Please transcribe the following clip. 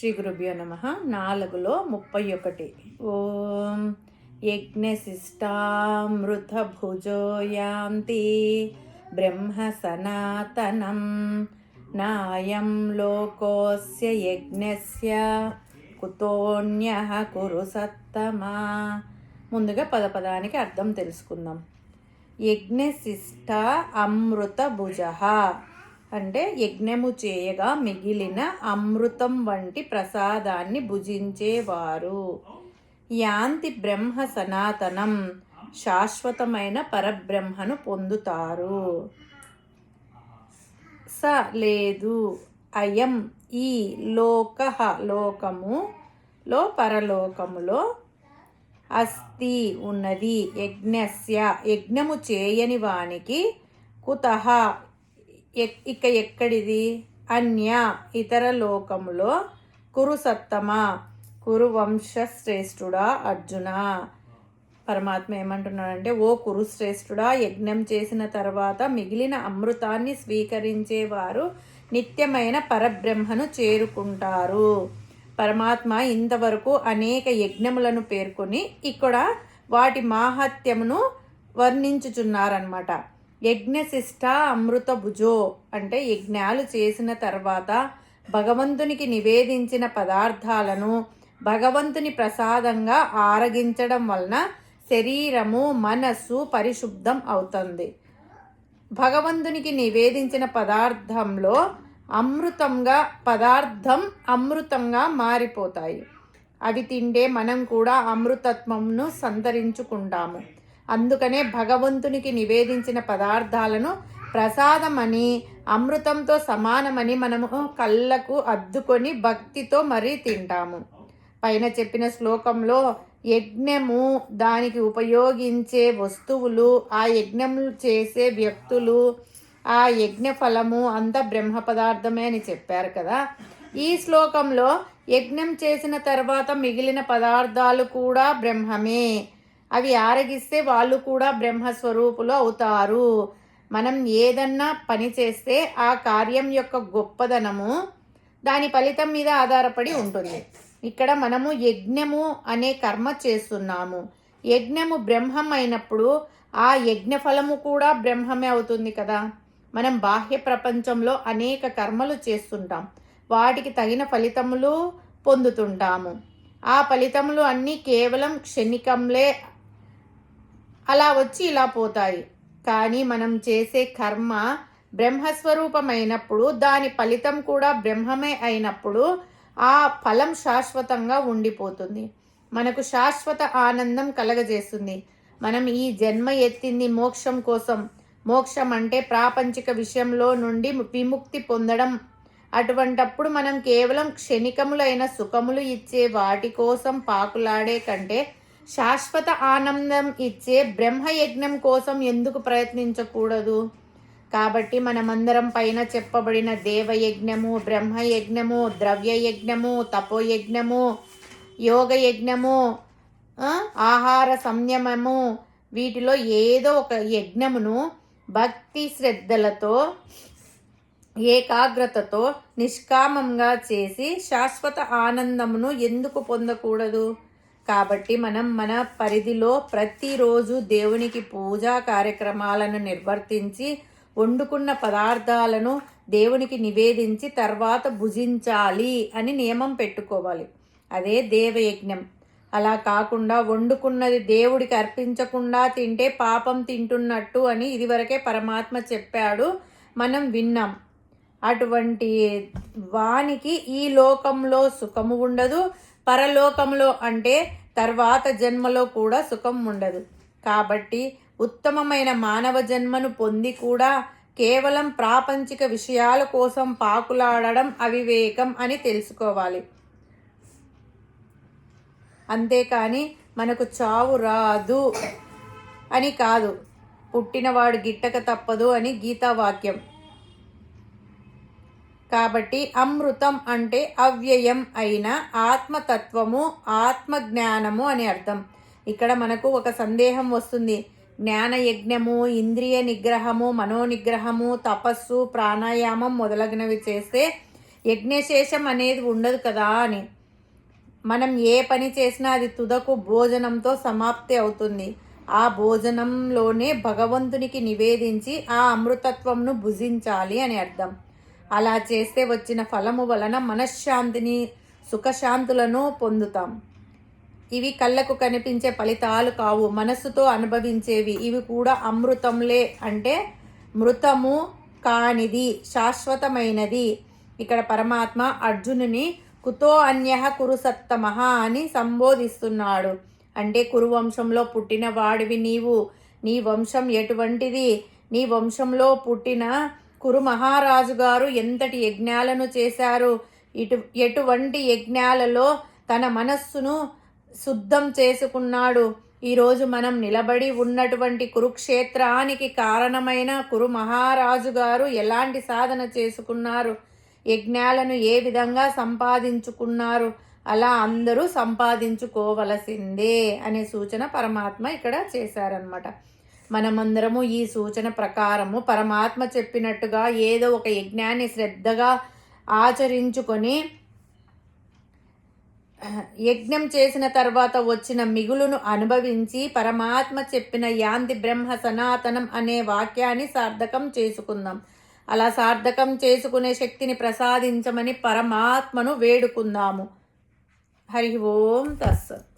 శ్రీ గురుభ్యో నమ. నాలుగులో ముప్పై ఒకటి ఓం యజ్ఞశిష్టామృత యాంతి బ్రహ్మ సనాతనం నాయం లోకోస్య యజ్ఞస్య కుతోన్య కురు సత్తమా. ముందుగా పదపదానికి అర్థం తెలుసుకుందాం. యజ్ఞశిష్ట అమృత భుజ అంటే యజ్ఞము చేయగా మిగిలిన అమృతం వంటి ప్రసాదాన్ని భుజించేవారు. యాంతి బ్రహ్మ సనాతనం శాశ్వతమైన పరబ్రహ్మను పొందుతారు. స లేదు అయం ఈ లోక లోకము లో పరలోకములో అస్తి ఉన్నది. యజ్ఞస్య యజ్ఞము చేయని వానికి కుతహ ఇక ఎక్కడిది? అన్య ఇతర లోకములో కురుసత్తమ సత్తమ అర్జున. పరమాత్మ ఏమంటున్నాడంటే ఓ కురుశ్రేష్ఠుడా యజ్ఞం చేసిన తర్వాత మిగిలిన అమృతాన్ని స్వీకరించేవారు నిత్యమైన పరబ్రహ్మను చేరుకుంటారు. పరమాత్మ ఇంతవరకు అనేక యజ్ఞములను పేర్కొని ఇక్కడ వాటి మాహత్యమును వర్ణించుచున్నారనమాట యజ్ఞశిష్ట అమృత భుజో అంటే యజ్ఞాలు చేసిన తర్వాత భగవంతునికి నివేదించిన పదార్థాలను భగవంతుని ప్రసాదంగా ఆరగించడం వలన శరీరము మనస్సు పరిశుద్ధం అవుతుంది. భగవంతునికి నివేదించిన పదార్థంలో అమృతంగా పదార్థం అమృతంగా మారిపోతాయి. అవి తింటే మనం కూడా అమృతత్వంను సంతరించుకుంటాము. అందుకనే భగవంతునికి నివేదించిన పదార్థాలను ప్రసాదమని అమృతంతో సమానమని మనము కళ్ళకు అద్దుకొని భక్తితో మరీ తింటాము. పైన చెప్పిన శ్లోకంలో యజ్ఞము దానికి ఉపయోగించే వస్తువులు ఆ యజ్ఞములు చేసే వ్యక్తులు ఆ యజ్ఞ ఫలము అంత బ్రహ్మ పదార్థమే అని చెప్పారు కదా. ఈ శ్లోకంలో యజ్ఞం చేసిన తర్వాత మిగిలిన పదార్థాలు కూడా బ్రహ్మమే. అవి ఆరగిస్తే వాళ్ళు కూడా బ్రహ్మస్వరూపులు అవుతారు. మనం ఏదన్నా పని చేస్తే ఆ కార్యం యొక్క గొప్పదనము దాని ఫలితం మీద ఆధారపడి ఉంటుంది. ఇక్కడ మనము యజ్ఞము అనే కర్మ చేస్తున్నాము. యజ్ఞము బ్రహ్మం అయినప్పుడు ఆ యజ్ఞ ఫలము కూడా బ్రహ్మమే అవుతుంది కదా. మనం బాహ్య ప్రపంచంలో అనేక కర్మలు చేస్తుంటాం. వాటికి తగిన ఫలితములు పొందుతుంటాము. ఆ ఫలితములు అన్నీ కేవలం క్షణికంలే అలా వచ్చి ఇలా పోతాయి. కానీ మనం చేసే కర్మ బ్రహ్మస్వరూపమైనప్పుడు దాని ఫలితం కూడా బ్రహ్మమే అయినప్పుడు ఆ ఫలం శాశ్వతంగా ఉండిపోతుంది. మనకు శాశ్వత ఆనందం కలగజేస్తుంది. మనం ఈ జన్మ ఎత్తింది మోక్షం కోసం. మోక్షం అంటే ప్రాపంచిక విషయంలో నుండి విముక్తి పొందడం. అటువంటప్పుడు మనం కేవలం క్షణికములైన సుఖములు ఇచ్చే వాటి కోసం పాకులాడే కంటే శాశ్వత ఆనందం ఇచ్చే బ్రహ్మయజ్ఞం కోసం ఎందుకు ప్రయత్నించకూడదు? కాబట్టి మనమందరం పైన చెప్పబడిన దేవయజ్ఞము బ్రహ్మయజ్ఞము ద్రవ్యయజ్ఞము తపోయజ్ఞము యోగయజ్ఞము ఆహార సంయమము వీటిలో ఏదో ఒక యజ్ఞమును భక్తి శ్రద్ధలతో ఏకాగ్రతతో నిష్కామంగా చేసి శాశ్వత ఆనందమును ఎందుకు పొందకూడదు? కాబట్టి మనం మన పరిధిలో ప్రతిరోజు దేవునికి పూజా కార్యక్రమాలను నిర్వర్తించి వండుకున్న పదార్థాలను దేవునికి నివేదించి తర్వాత భుజించాలి అని నియమం పెట్టుకోవాలి. అదే దేవయజ్ఞం. అలా కాకుండా వండుకున్నది దేవుడికి అర్పించకుండా తింటే పాపం తింటున్నట్టు అని ఇదివరకే పరమాత్మ చెప్పాడు. మనం విన్నాం. అటువంటి వానికి ఈ లోకంలో సుఖము ఉండదు. పరలోకంలో అంటే తర్వాత జన్మలో కూడా సుఖం ఉండదు. కాబట్టి ఉత్తమమైన మానవ జన్మను పొంది కూడా కేవలం ప్రాపంచిక విషయాల కోసం పాకులాడడం అవివేకం అని తెలుసుకోవాలి. అంతేకాని మనకు చావు రాదు అని కాదు. పుట్టినవాడు గిట్టక తప్పదు అని గీతావాక్యం. కాబట్టి అమృతం అంటే అవ్యయం అయిన ఆత్మతత్వము ఆత్మజ్ఞానము అని అర్థం. ఇక్కడ మనకు ఒక సందేహం వస్తుంది. జ్ఞాన యజ్ఞము ఇంద్రియ నిగ్రహము మనోనిగ్రహము తపస్సు ప్రాణాయామం మొదలగునవి చేస్తే యజ్ఞశేషం అనేది ఉండదు కదా అని. మనం ఏ పని చేసినా అది తుదకు భోజనంతో సమాప్తి అవుతుంది. ఆ భోజనంలోనే భగవంతునికి నివేదించి ఆ అమృతత్వంను భుజించాలి అని అర్థం. అలా చేస్తే వచ్చిన ఫలము వలన మనశ్శాంతిని సుఖశాంతులను పొందుతాం. ఇవి కళ్ళకు కనిపించే ఫలితాలు కావు. మనస్సుతో అనుభవించేవి. ఇవి కూడా అమృతంలే అంటే మృతము కానిది శాశ్వతమైనది. ఇక్కడ పరమాత్మ అర్జునుని కుతో అన్య కురు సత్తమహ అని సంబోధిస్తున్నాడు. అంటే కురువంశంలో పుట్టిన వాడివి నీవు. నీ వంశం ఎటువంటిది? నీ వంశంలో పుట్టిన కురు మహారాజు గారు ఎంతటి యజ్ఞాలను చేశారు? ఇటు ఎటువంటి యజ్ఞాలలో తన మనస్సును శుద్ధం చేసుకున్నాడు? ఈరోజు మనం నిలబడి ఉన్నటువంటి కురుక్షేత్రానికి కారణమైన కురు మహారాజు గారు ఎలాంటి సాధన చేసుకున్నారు? యజ్ఞాలను ఏ విధంగా సంపాదించుకున్నారు? అలా అందరూ సంపాదించుకోవలసిందే అనే సూచన పరమాత్మ ఇక్కడ చేశారనమాట మనమందరము ఈ సూచన ప్రకారము పరమాత్మ చెప్పినట్టుగా ఏదో ఒక యజ్ఞాన్ని శ్రద్ధగా ఆచరించుకొని యజ్ఞం చేసిన తర్వాత వచ్చిన మిగులును అనుభవించి పరమాత్మ చెప్పిన యాంతి బ్రహ్మ సనాతనం అనే వాక్యాన్ని సార్థకం చేసుకుందాం. అలా సార్థకం చేసుకునే శక్తిని ప్రసాదించమని పరమాత్మను వేడుకుందాము. హరి ఓం తస్సత్.